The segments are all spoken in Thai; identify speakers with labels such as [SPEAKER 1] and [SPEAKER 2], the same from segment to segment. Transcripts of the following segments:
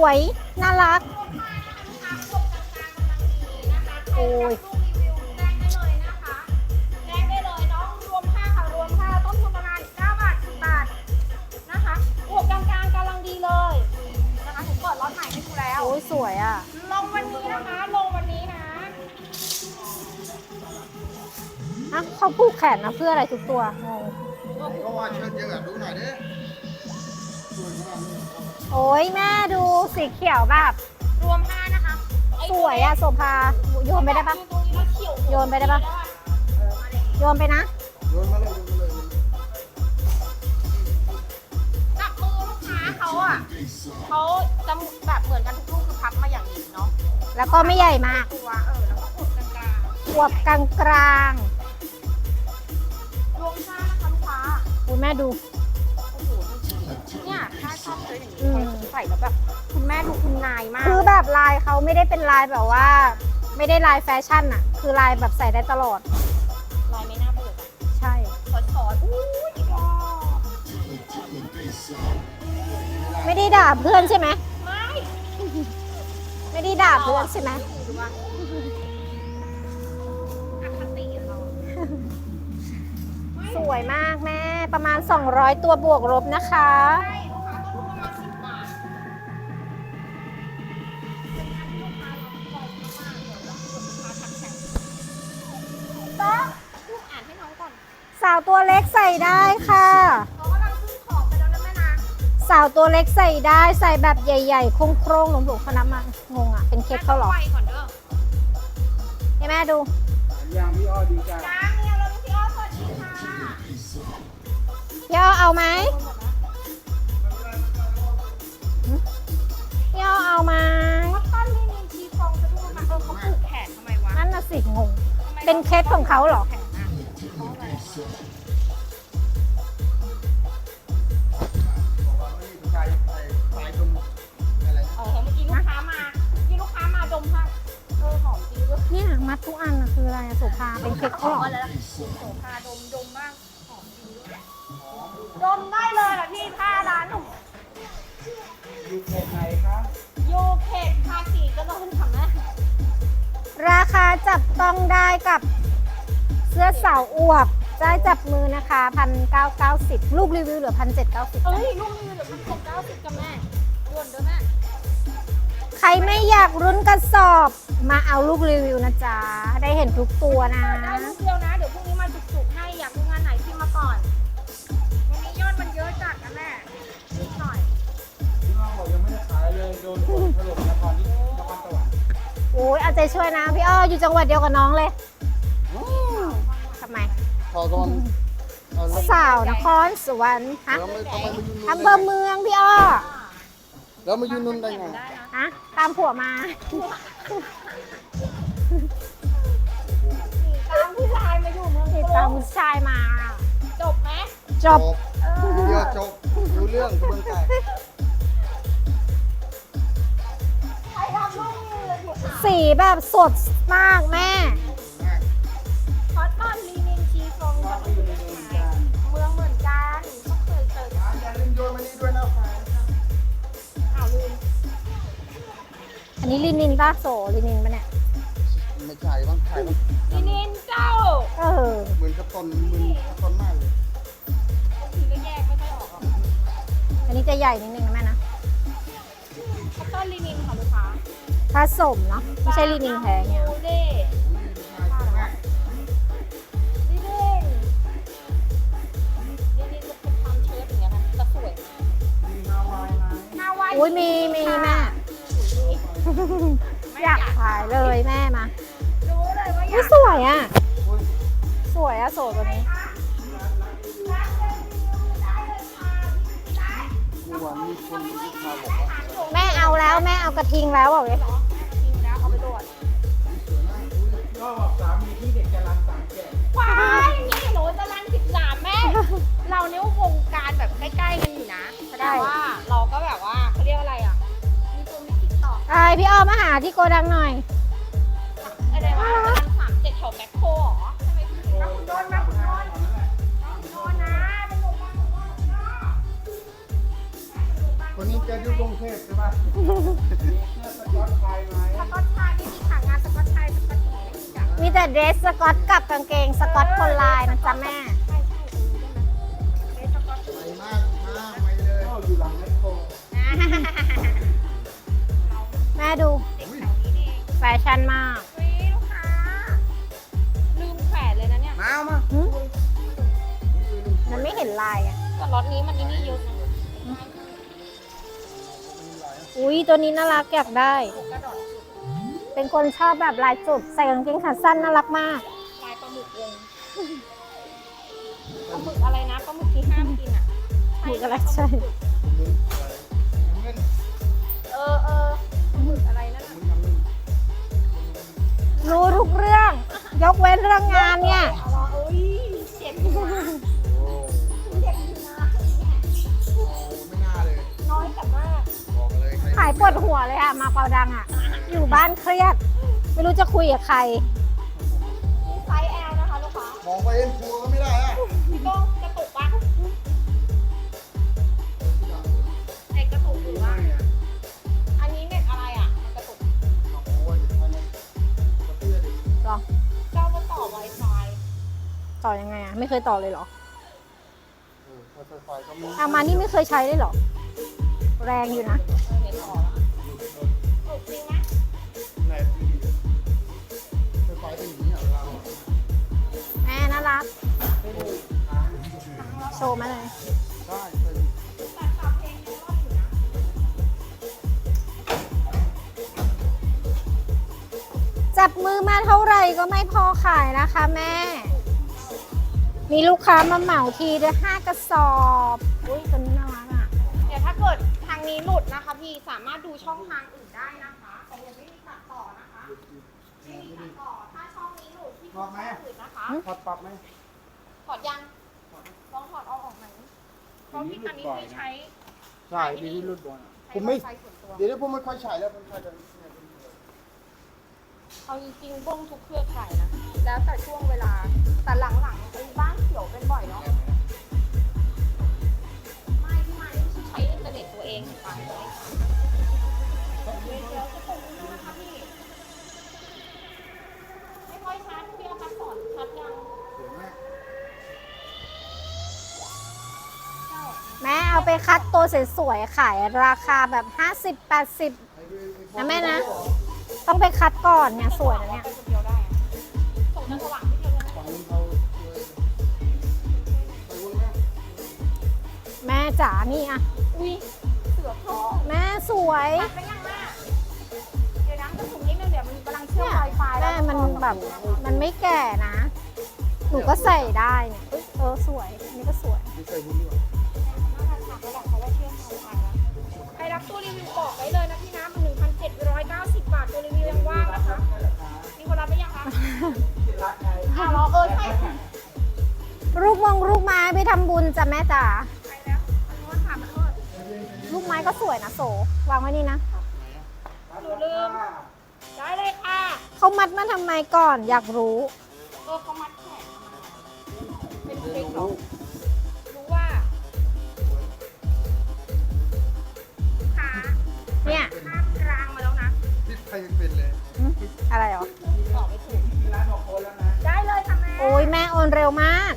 [SPEAKER 1] ใหม่ให้ดูแล้ว
[SPEAKER 2] โอ้ยสวยอะ
[SPEAKER 1] ลงวันนี้นะคะ ลงวันนี้นะ
[SPEAKER 2] อะเขาผูกแขนนะเพื่ออะไรทุกตัวงง
[SPEAKER 3] เพราะว่าเชิญเยอะอะดูหน่อยดิสวยมากเลย
[SPEAKER 2] โอ้ยแม่ดูสีเขียวแบบ
[SPEAKER 1] รวมผ้านะคะไส
[SPEAKER 2] วยอะโสภาโยนไปได้ปะ
[SPEAKER 1] ยืตรงนี้แล้วเขียว
[SPEAKER 2] โยนไปได้ปะ
[SPEAKER 1] เออมาเลย
[SPEAKER 2] โยนไปนะ
[SPEAKER 3] โยนมาเลยโยนมาเลย
[SPEAKER 1] จับมือลูกค้าเขาอะเขาจะแบบเหมือนกันทุกลูกคือพับมาอย่างนี้เนาะ
[SPEAKER 2] แล้วก็ไม่ใหญ่มาก
[SPEAKER 1] ตัวเออแล้วก็อวบกลาง
[SPEAKER 2] อวบกลางกลาง
[SPEAKER 1] ๆรวมผ้านะคะลูกค้า
[SPEAKER 2] ๆอุ้ยแม่ดู
[SPEAKER 1] โอ้โหเนี่ย ถ้าชอบซื้ออย่างนี้ใส่แล้วแบบคุณแม่ดูคุณนายมาก
[SPEAKER 2] คือแบบลายเขาไม่ได้เป็นลายแบบว่า ไม่ได้ลายแฟชั่นอะคือลายแบบใส่ได้ตลอด
[SPEAKER 1] ลายไม่น่าเบื่ออะ
[SPEAKER 2] ใช่
[SPEAKER 1] สอนสอนๆอุ้ยอีกแล้ว
[SPEAKER 2] ไม่ได้ด่าเพื่อนใช่ไหม
[SPEAKER 1] ไม่
[SPEAKER 2] ไม่ได้ด่าเพื่อนใช่ไหม
[SPEAKER 1] ดูว่าอคติอะเรา
[SPEAKER 2] สวยมากแม่ ประมาณ 200 ตัวบวกลบนะคะ ได้ค่ะ
[SPEAKER 1] เขากำลังขึ้นของไปแล้วนะแม่นะ
[SPEAKER 2] สาวตัวเล็กใส่ได้ใส่แบบใหญ่ๆ โครงๆหลวมๆเขานับมางงอะ เป็นเคสเขาเหรอ
[SPEAKER 1] แม่ต้องไวก่อนเด้อ
[SPEAKER 2] ให้แม่ดู
[SPEAKER 3] ยางพี่อ้อดีจ้า
[SPEAKER 1] จ้าเนี่ยเราพี่อ้อสวัสดีค่ะ
[SPEAKER 2] พี่อ้อเอาไหมพี่อ้อเอาไหม
[SPEAKER 1] ว่าต้นนี่มีชีฟองจะดูมาเออเขาผูกแขนทำไมวะ
[SPEAKER 2] นั่นน่ะสิงง
[SPEAKER 1] ทำไม
[SPEAKER 2] เป็นเคสของเขาเหรอ
[SPEAKER 1] เนี่ย
[SPEAKER 2] มัดทุกอันน่ะคืออะไรอะโสภาเป็นเคสเขาเหรอ
[SPEAKER 1] มาแล้วโสภาดมดมบ้างหอมจริงด้วยดมได้เลยเหรอพี่ผ้าร้านหนู
[SPEAKER 3] อยู่เขตไหนคะ
[SPEAKER 1] โยเขตภาษีก็ต้องทำนะ
[SPEAKER 2] ราคาจับต้องได้กับเสื้อสาวอวบได้จับมือนะคะพันเก้าเก้าสิบลูกรีวิวเหลือพันเจ็ดเก้าสิบ
[SPEAKER 1] เอ้ยลูกนี้เดี๋ยวพันเจ็ดเก้าสิบกับแม่ด่วนเด้อแม่
[SPEAKER 2] ใครไม่อยากรุ้นกระสอบ มาเอาลูกรีวิวนะจ๊ะ ได้เห็นทุกตัวนะ
[SPEAKER 1] ได้ลูกเดียวนะ เดี๋ยวพรุ่งนี้มาจุกๆให้ อยากดูงานไหนพิมพ์มาก่อนวันนี้ยอดมันเยอะจัดนะแม่นิดหน่อย
[SPEAKER 3] พี่อ้อบอกยังไม่ได้ขายเลยโดนฝนถล่มนครที่นครสวรรค์
[SPEAKER 2] โอ้ยเอาใจช่วยนะพี่อ้ออยู่จังหวัดเดียวกับน้องเลยทำไม
[SPEAKER 3] ขอตอนเอาแล้ว
[SPEAKER 2] สาวนครสวรรค์ฮะ
[SPEAKER 3] แล้วไม่ทำไมมายืนนุ่น
[SPEAKER 2] อำเภอเมืองพี่อ้อ
[SPEAKER 3] แล้วมายืนนุ่นได้ไง
[SPEAKER 1] ได้นะ
[SPEAKER 2] ฮะ ตามผัวมา
[SPEAKER 1] ตามชายมา จบไหม
[SPEAKER 2] จบ
[SPEAKER 3] เยอะจบรู้เรื่องกระเบื้องไก่
[SPEAKER 1] ใครทำลูกมือถูกอะ
[SPEAKER 2] สีแบบสดมากแม่
[SPEAKER 1] คอตตอนลีนินชีฟองก็ไม่อยู่ในเมืองกันเมืองเหมือนกันก็เคยเจออะ
[SPEAKER 3] อย่าลืมโย
[SPEAKER 2] น
[SPEAKER 3] มานี่ด้วยนะฟ้า
[SPEAKER 1] ข่าว
[SPEAKER 2] ลืมอันนี้ลินินป้าโสลิมินปะเนี่ย
[SPEAKER 3] ไม่ใช่บ้างใช่บ้าง
[SPEAKER 1] น
[SPEAKER 3] กระตนเหมือนกระตนมากเลย
[SPEAKER 1] บางทีก็แยกไม่ค่อยออกหรอก
[SPEAKER 2] อันนี้จะใหญ่นิดนึงนะแม่นะ
[SPEAKER 1] คัตเตอร์ลินินค่ะลูกค้า
[SPEAKER 2] ผสมเนาะไม่ใช่ลินินแท้เนี่ย
[SPEAKER 1] ดูเล่ลินินลินินจะเป็นความเชิ้ตอย่างเงี้ยนะจะสวยมาก
[SPEAKER 3] มีฮาวายไหม
[SPEAKER 1] หน้าไว
[SPEAKER 2] อุ้ยมีมีแม่ อยากขายเลยแม่มา
[SPEAKER 1] รู้เลยว่าอ
[SPEAKER 2] อุ้
[SPEAKER 1] ยายก
[SPEAKER 2] สวยอะ
[SPEAKER 3] โอ้ย
[SPEAKER 2] ส วยอะโสตัวนี้
[SPEAKER 3] เมื่อวานมีคนลูกค้าบอกว่า
[SPEAKER 2] แม่เอาแล้วแม่เอากระทิงแล้วบอกเลย
[SPEAKER 1] จริงนะเอาไปโหลด
[SPEAKER 3] ก็บอกสามีที่เด็กจะรันสามแก่
[SPEAKER 1] ว้ายนี่หนูจะรันสิบสามแม่ เราเนี่ยวงการแบบใกล้ๆกันอยู่นะแสดงว่าเราก็แบบว่าเขาเรียกว่าอะไรอะ มีตัวมีติดต่อ
[SPEAKER 2] ไอพี่อ้อมมาหาที่โกดังหน่อย
[SPEAKER 1] อะไรวะจะรันสามเจ็ดแถวแมคโครเหรอ ใช่ไหมพี่มาคุณโดนมาคุณโดนมาคุณโดนนะเป็นหนุ่มมาคุณโดนคุณโดน
[SPEAKER 3] คนนี้จะอยู่กรุงเทพใช่ป่ะเสื้อสก๊อตไทยไหม
[SPEAKER 1] สกอตชายไม่มีขางานสกอตชายสกอตหญิงไม่มีจ้ะ
[SPEAKER 2] มีแต่เดรสสกอตกับกางเกงสกอตคนลายนะจ๊ะแม่
[SPEAKER 1] ใช่ใช่เออได้ไหมเดสกอต
[SPEAKER 3] ไปมากมากไปเลยก็อยู่หลังแมคโคร
[SPEAKER 2] แม่ดู
[SPEAKER 1] เด็กแถวนี้นี่เอง
[SPEAKER 2] แฟชั่นมาก
[SPEAKER 1] เฮ้ยลูก มา
[SPEAKER 3] มา
[SPEAKER 2] หึมันไม่เห็นลายอะ
[SPEAKER 1] แต่รถนี้มันนี่นี่เยอะนะ
[SPEAKER 2] อุ้ยตัวนี้น่ารักอยากได้
[SPEAKER 1] กระโดด
[SPEAKER 2] เป็นคนชอบแบบลายจุด ใส่กางเกงขาสั้นน่ารักมาก
[SPEAKER 1] ลายปลาหมึกวงปลาหมึกอะไรนะปลาหมึกที่ห้ามกินอะ
[SPEAKER 2] หมึกอะไรใช่
[SPEAKER 3] เงิน
[SPEAKER 1] เออเออปลาหมึกอะไรนั่นน่ะ
[SPEAKER 3] มึงยังเงิน
[SPEAKER 2] รู้ทุกเรื่อง ยกเว้นเรื่องงานเนี่ย
[SPEAKER 1] เอาวะเอ้ย
[SPEAKER 2] ขายปวดหัวเลยอะมาเปาดังอะอยู่บ้านเครียด ไม่รู้จะคุยกับใคร
[SPEAKER 1] นี่ไซส์ L นะคะลูกค้าม
[SPEAKER 3] องไปเอ็นฟูก็ไม่ได้อะ
[SPEAKER 1] พี่โก้กระตุกปะเน็ตกระตุกหรือว่าอันนี้เน็ตอะไรอะมันกระตุก
[SPEAKER 3] โอ้ยอันนั้นกระเตื้อดิ
[SPEAKER 2] หรอ
[SPEAKER 1] เจ้ามาต่อ Wi-Fi
[SPEAKER 2] ต่อยังไงอะไม่เคยต่อเลยเหรอ
[SPEAKER 3] เออพอไฟไฟก็มี
[SPEAKER 2] อามานี่ไม่เคยใช้เลยเหรอ แรงอยู่นะ
[SPEAKER 1] เออเน็ตออกแล้วถูกจริงไหม
[SPEAKER 3] แรงดีไฟไฟเป็นอย่างนี้เหรอเรา
[SPEAKER 2] แม่น่ารักโชว์มาเลย
[SPEAKER 3] ใช่เป็น
[SPEAKER 1] ต่ปรับเพลงยังรอบอยู่นะ
[SPEAKER 2] จับมือมาเท่าไหร่ก็ไม่พอขายนะคะแม่ มีลูกค้ามาเหมาทีเดียวห้ากระสอบ อุ้ยตัวนี้า
[SPEAKER 1] งนี้หลุดนะคะพี่สามารถดูช่องทางอื่นได้นะคะแต่ยังไม่มีตัดต่อนะคะไม่มีตัดต่อถ้าช่องนี้หลุดที่ช่องอื่นนะคะ
[SPEAKER 3] ถอดปรับไหม
[SPEAKER 1] ถอดยังลองถอดเอาออกไหมเพราะพี่ตอนนี้พี่ใช้
[SPEAKER 3] ใช่ดีที่รุ่นบอล
[SPEAKER 1] ใช้
[SPEAKER 3] ผมไม่
[SPEAKER 1] ไฟส่วนตัว
[SPEAKER 3] เดี๋ยวนี้ผมไม่ค่อยใช้แล้วผมใช้แต่เนี่ยเป็น
[SPEAKER 1] เอาจริงๆบ้งทุกเครือข่ายนะแล้วแต่ช่วงเวลาแต่หลังๆไอ้บ้านเขียวเป็นบ่อยเนาะ เอร์เน็ตตัวเองฟังเดี๋ยวจะส่งให้นะคะพี่ ไม่ค่อยชัดพี่เอาพัดสอนชัดยัง
[SPEAKER 3] แม่
[SPEAKER 1] เอา
[SPEAKER 2] ไปคัดตัวสวยๆขายราคาแบบ
[SPEAKER 3] 50 80
[SPEAKER 2] นะแม่นะ ต้องไปคัดก่อนเนี่ยสวยนะเนี่ย
[SPEAKER 1] ส่งจะสว่างที่เดียวเลยนะ
[SPEAKER 3] ฝั่งนู้นเขาเลยไปวนแม่
[SPEAKER 2] แม่จ๋านี่อะ สวย
[SPEAKER 1] ตัดไปยังแม่เดี๋ยวนะจะถุงนิดนึงเดี๋ยวมันกำลังเชื่อม
[SPEAKER 2] เนี่ย
[SPEAKER 1] ไวไฟแล้
[SPEAKER 2] แม่
[SPEAKER 1] ว
[SPEAKER 2] มันแบบ มันไม่แก่นะ หนูก็ใส่ได้เนี่ยเอ้ยเออสวย อันนี่ก็สวย
[SPEAKER 3] ไม่ใช่หุ้นดีกว่า
[SPEAKER 1] น่ารักค่ะเขาบอกเขาว่าเชื่อมไวไฟแล้วใครรับตู้รีวิวบอกไว้เลยนะพี่นะมัน1,790 บาทตัวรีวิวยังว่างนะคะมีคนรับไหมยังคะอ้าวเหรอเออใช่ค่ะ
[SPEAKER 2] ลูกมงลูกไม้ไปทำบุญจ้ะแม่จ๋า
[SPEAKER 1] ไม้
[SPEAKER 2] ก็สวยนะโสวางไว้นี่นะ
[SPEAKER 1] หนูลืม ได้เลยค่ะ
[SPEAKER 2] เขามัดมาทำไมก่อนอยากรู้
[SPEAKER 1] เออเขามัดแขนเป็นเค้กหรอรู้ว่าขา
[SPEAKER 2] เนี่ย
[SPEAKER 1] ข้ามกลางมาแล้วนะ
[SPEAKER 3] ที่ไทยังเป็นเลย
[SPEAKER 2] อะไรหรอ
[SPEAKER 1] ตอบไม่ถูกร้านบอกโอนแล้วนะ ได้
[SPEAKER 3] เลย
[SPEAKER 1] ค่ะ
[SPEAKER 3] แม่โอ้ยแม่โอนเร็ว
[SPEAKER 2] มาก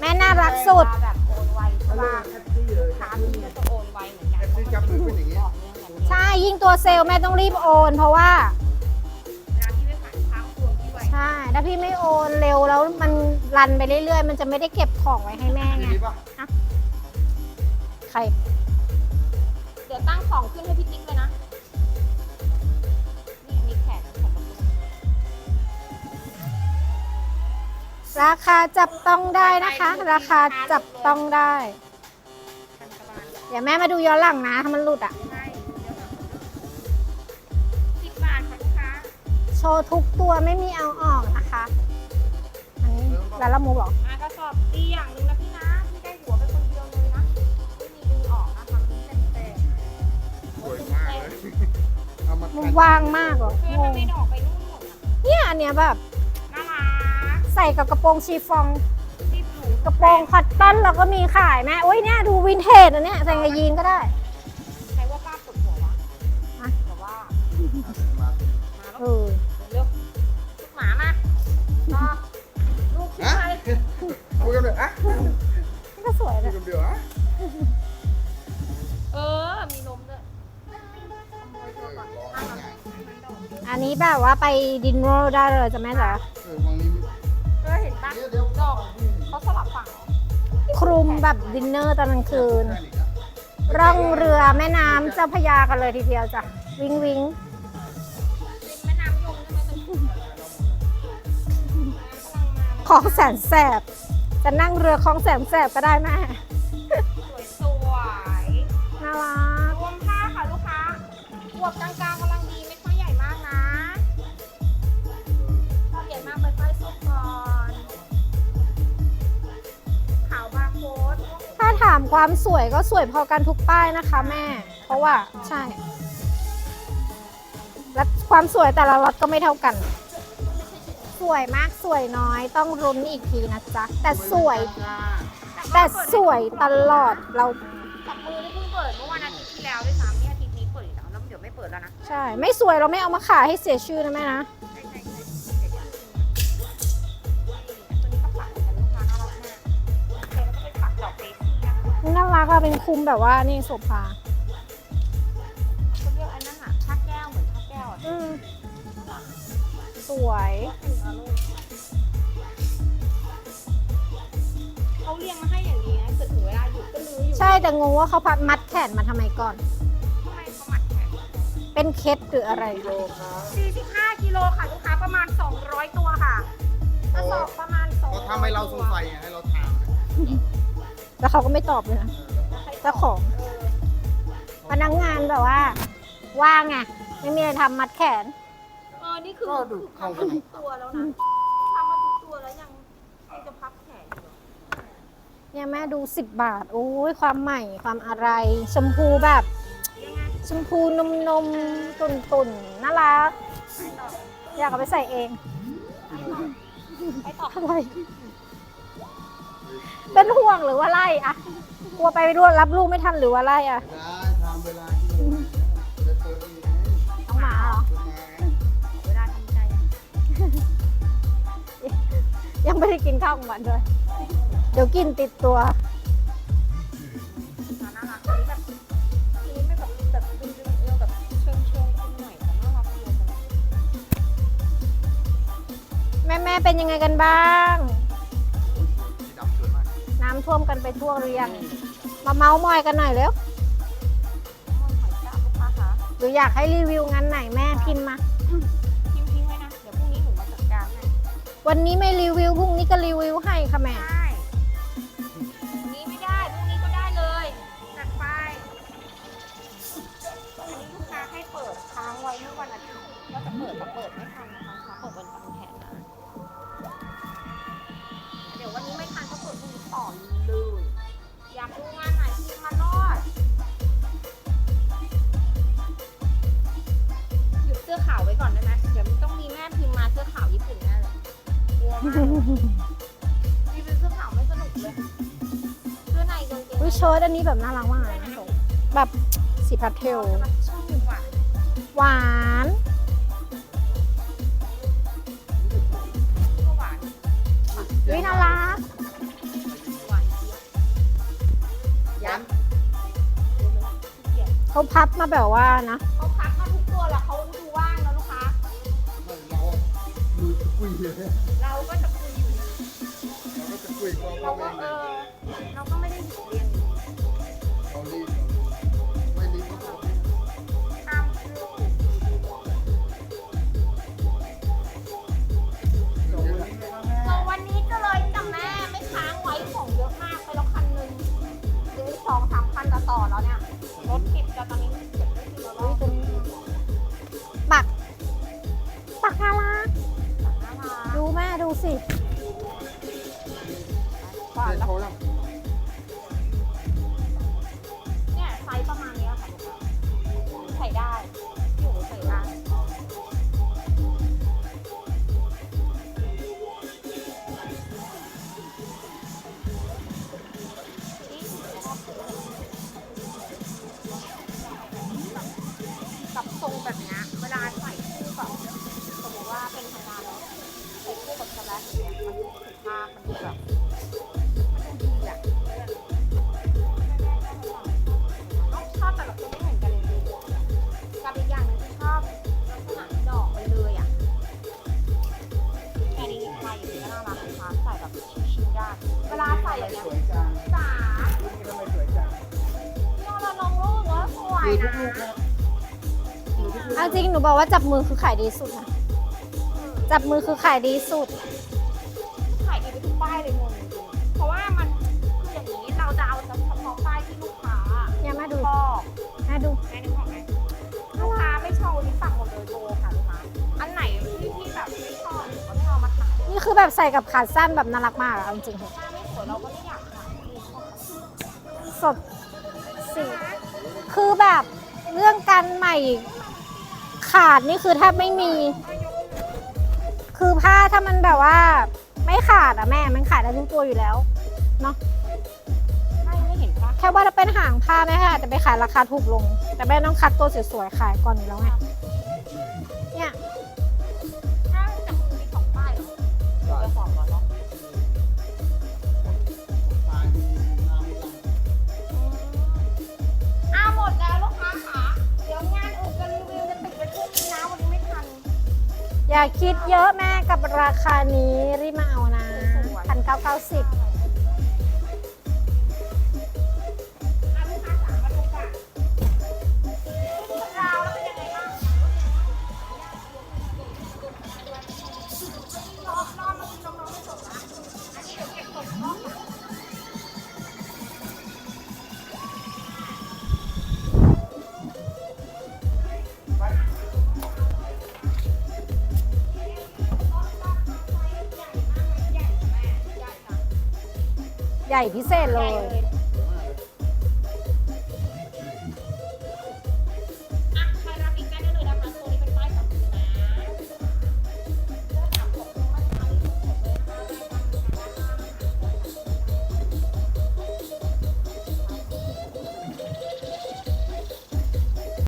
[SPEAKER 3] แม่
[SPEAKER 2] น่ารักสุด
[SPEAKER 1] แบบโอนไวใช
[SPEAKER 3] ่
[SPEAKER 1] ค้าพี่ก็จะโอนไวเหมือนกัน
[SPEAKER 3] แท็กซี่จับมือเป็นอย่างนี้
[SPEAKER 1] ต่อเนื่องกันเนี่ย
[SPEAKER 2] ใช่ยิ่งตัวเซลล์แม่ต้องรีบโอน เพราะว่า
[SPEAKER 1] เวลาที่ไม่ผ่านค้างทวงพี่ไว
[SPEAKER 2] ใช่ ถ้าพี่ไม่โอนเร็วแล้วมันรันไปเรื่อยๆ มันจะไม่ได้เก็บของไว้ให้แม่ไง
[SPEAKER 3] ดีป่ะ
[SPEAKER 2] ใคร
[SPEAKER 1] เดี๋ยวตั้งของขึ้นให้พี่ติ๊กเลยนะ นี่อันนี้แขนของประตู
[SPEAKER 2] ราคาจับต้องได้นะคะ ราคาจับต้องได้
[SPEAKER 1] พันกว่าบาท
[SPEAKER 2] เดี๋ยวแม่มาดูย้อนหลังนะ ถ้ามันหลุดอะ
[SPEAKER 1] ใช่เดี๋ยวก่อนสิบบาทค่ะลูกค้า
[SPEAKER 2] โชว์ทุกตัวไม่มีเอาออกนะคะ อันนี้แล้วละมูบอก
[SPEAKER 1] อะกระสอบดีอย่างหนึ่งนะพี่นะพี่ได้หัวไปคนเดียวเลยนะ ไม่มีดึงออกนะคะมีเส้นแต่
[SPEAKER 3] สวยมากเลยเอามา
[SPEAKER 2] มัน
[SPEAKER 3] แทน
[SPEAKER 2] ว่างมากเหรอ
[SPEAKER 1] เพื่อน
[SPEAKER 2] ง
[SPEAKER 1] มัน
[SPEAKER 2] ง
[SPEAKER 1] ไม่ได้ออกไปนู่นหมดอะ
[SPEAKER 2] เนี่ยอันเนี้ยแบบ
[SPEAKER 1] น่ารัก
[SPEAKER 2] ใส่กับกระโปรงชีฟอง
[SPEAKER 1] รีบหนู
[SPEAKER 2] กระโปรงคอตตอนเราก็มีขายแม่โอ้ยเนี่ยดูวินเทจอันเนี้ยใส่กับยีนก็ได้
[SPEAKER 1] ใครว่าป้าปวดหัววะ
[SPEAKER 2] ฮะ
[SPEAKER 1] แต่ว่า
[SPEAKER 3] มา
[SPEAKER 1] มาแล้ว
[SPEAKER 2] เออ
[SPEAKER 1] เร็วลูกหมามาต่อลูก
[SPEAKER 3] ฮะ
[SPEAKER 1] ชาย
[SPEAKER 3] คุยกันเลยอะ
[SPEAKER 2] นี่ก็สวย
[SPEAKER 3] คุ
[SPEAKER 2] นะ
[SPEAKER 3] ยกันเดียวอะ
[SPEAKER 1] เออ มีนมด้วยขโมยตัวก่อนห้ามเอามันดอก
[SPEAKER 2] อันนี้แบบว่าไปดินเนอร์ได้เลยจะแม่จ๋า คลุมแบบดินเนอร์ตอนกลางคืน ร่องเรือแม่น้ำเจ้าพระยากันเลยทีเดียวจ้ะ วิงวิ้ง
[SPEAKER 1] นี้กำลังมา
[SPEAKER 2] คลองแสนแสบ จะนั่งเรือคลองแสนแสบก็ได้แม่
[SPEAKER 1] ความสว
[SPEAKER 2] ยก็สวยพอกันทุกป้ายนะคะแม่ เพราะว่าใช่ และความสวยแต่ละรถก็ไม่เท่ากัน สวยมากสวยน้อยต้องรุ้นอีกทีนะจ๊ะ แต่สวย แต่สวยตลอดเรา
[SPEAKER 1] จับมือนี่เพิ่งเปิดเมื่อวันอาทิตย์ที่แล้วด้วยซ้ำนี่อาทิตย์นี้เปิดอีกแล้วแล้วเดี๋ยวไม่เปิดแล้วนะ
[SPEAKER 2] ใช่ ไม่สวยเราไม่เอามาขายให้เสียชื่อนะแม่นะ
[SPEAKER 1] นะคะ
[SPEAKER 2] น่ารักอะเป็นคุมแบบว่านี่โสภา
[SPEAKER 1] เขาเรียกอันนั้นอะชักแก้วเหมือนชักแก้วอะ
[SPEAKER 2] อืมสวย
[SPEAKER 1] ถึงอารมณ์เขาเรียงมาให้อย่างนี้นะจะถึงเวลาหยุดก็ลื้ออยู่
[SPEAKER 2] ใช่แต่งงว่าเขาพัดมัดแขนมาทำไมก่อน
[SPEAKER 1] ทำไมเขามัดแขน
[SPEAKER 2] เป็นเคสหรืออะไร
[SPEAKER 3] กิโลครับ
[SPEAKER 1] 45กิโลค่ะลูกค้าประมาณ 200 ตัวค่ะกระสอบประมาณ200
[SPEAKER 3] เขาทำให้เราสงสัยไงให้เราถามไง
[SPEAKER 2] แล้วเขาก็ไม่ตอบเลยนะเจ้าของ
[SPEAKER 1] เออ
[SPEAKER 2] พนักงานแบบว่า ว่างไงไม่มีอะไรทำมัดแขน
[SPEAKER 1] เออนี่คือ
[SPEAKER 3] ก็ดู
[SPEAKER 1] คือ
[SPEAKER 3] เข้า
[SPEAKER 1] ทำ
[SPEAKER 3] กั
[SPEAKER 1] มาน ทุกตัวแล้วนะทำมาทุกตัวแล้วยังยังจะพับแขนอยู่เหรอ
[SPEAKER 2] เนี่ยแม่ดู10บาท โอ้ยความใหม่ความอะไร ชมพูแบบ
[SPEAKER 1] ยังไง
[SPEAKER 2] ชมพูนมนมๆตุ่นตุ่นๆน่ารัก
[SPEAKER 1] ไปต่อ
[SPEAKER 2] อยากเอาไปใส่เอง
[SPEAKER 1] ไปต่อ
[SPEAKER 2] อะไร เป็นห่วงหรือว่าไล่อะกลัวไปด้วยรับลูกไม่ทันหรือว่าไล่อะ
[SPEAKER 3] ได้ทำเวลาที่เราจะเปิดเอง
[SPEAKER 2] น้องหมาเหรอ
[SPEAKER 3] เว
[SPEAKER 1] ลาทำใจ
[SPEAKER 2] ยังไม่ได้กินข้าวกลางวันด้วยเดี๋ยวกินติดตัว
[SPEAKER 1] น่ารักอันนี้แบบอันนี้ไม่แบบแบบดึงดึงเอวแบบเชิงเชิงคุณหน่อยแต่น่ารักเลย
[SPEAKER 2] แม่แม่เป็นยังไงกันบ้าง น้ำท่วมกันไปทั่วหรือยังมาเมาส์มอยกันหน่อยเร็ว
[SPEAKER 1] มันหอยกาบลูกค้าคะ
[SPEAKER 2] หรืออยากให้รีวิวงานไหนแม่พิมพ์มา
[SPEAKER 1] พิมพ์ทิ้งไว้นะ เดี๋ยวพรุ่งนี้หนูมาจัดการให้
[SPEAKER 2] วันนี้ไม่รีวิวพรุ่งนี้ก็รีวิวให้ค่ะแม่
[SPEAKER 1] ได้ แบ
[SPEAKER 2] บน่ารักมากเลยนะแบบสีพาสเทล
[SPEAKER 1] หวาน
[SPEAKER 2] วิน่ารัก
[SPEAKER 1] ย้ำ
[SPEAKER 2] เขาพับมาแบบว่านะ
[SPEAKER 1] เขาพับมาทุกตัวแล้วเขาดูว่างแล้วลูกค้า
[SPEAKER 3] เราะเรา
[SPEAKER 1] ก็จะคุยอยู่
[SPEAKER 3] เราก็จะคุย
[SPEAKER 1] เราก็เออเราก็ไม่ได้อยู่ย แจับ
[SPEAKER 2] มื
[SPEAKER 1] อคือ
[SPEAKER 2] ขายดีสุดนะจับมือคือขายดีสุด
[SPEAKER 1] ขายดีไปทุกป้ายเลยงงจริงๆเพราะว่ามันคืออย่างนี้เราจะเอาเฉพาะป้ายที่ลูกค้า
[SPEAKER 2] เนี่ยมาดู
[SPEAKER 1] ชอบ
[SPEAKER 2] มาดู
[SPEAKER 1] แม่นึกออกไหมลูกค้าไม่ชอบนี่สั่งหมดเลยโบค่ะลูกค้าอันไหนที่ที่แบบไม่ชอบหนูก็ไม่เอามาขาย
[SPEAKER 2] นี่คือแบบใส่กับขาสั้นแบบน่ารักมากอะเอาจริงๆเถอะ
[SPEAKER 1] ถ้าไม่สวยเราก็ไม่อยากขายนี่ชอบ
[SPEAKER 2] สดสีคือแบบเรื่องการใหม่ ขาดนี่คือแทบไม่มี คือผ้าถ้ามันแบบว่า ไม่ขาดอะแม่ มันขายได้ทุกตัวอยู่แล้ว
[SPEAKER 1] ไม่ไม่เห็นปะ
[SPEAKER 2] แค่ว่าถ้าเป็นหางผ้าแม่ค่ะอาจจะไปขายราคาถูกลง แต่แม่ต้องคัดตัวสวยๆขายก่อนอยู่แล้วไง
[SPEAKER 1] คิด
[SPEAKER 2] เยอะแม่กับราคานี้รีบมาเอานะพันเก้าเก้าสิบ
[SPEAKER 1] ใหญ่
[SPEAKER 2] พิเศษ
[SPEAKER 1] เลย